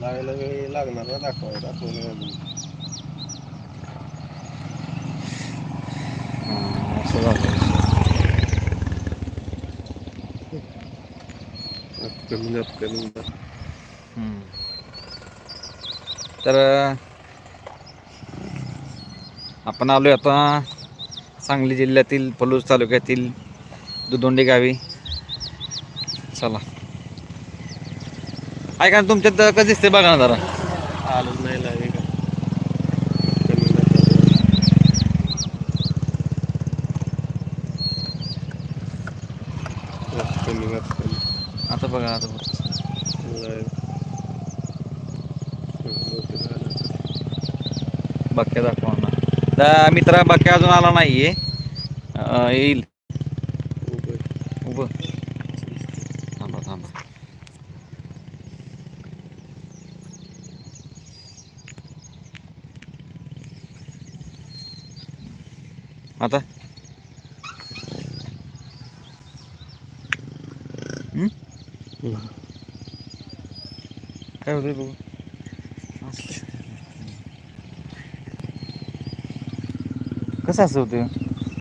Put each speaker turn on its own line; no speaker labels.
लागायला वेळ लागणार ना दाखवायला दाखवलं अजून
असं झालं
अपकमिंग अपकमिंग
हम्म. तर आपण आलोय आता सांगली जिल्ह्यातील पलूस तालुक्यातील दुदोंडी गावी. चला. ऐका ना तुमच्यात कसं दिसते बघा ना जरा.
आलंच नाही लावे का?
आता बघा आता बघा. बाक्या दाखवा ना. त्या मित्रा बाक्या अजून आला नाहीये. अ, येईल. उभं. थांबा थांबा. आता. काय होतंय बघू. कसं असं होतं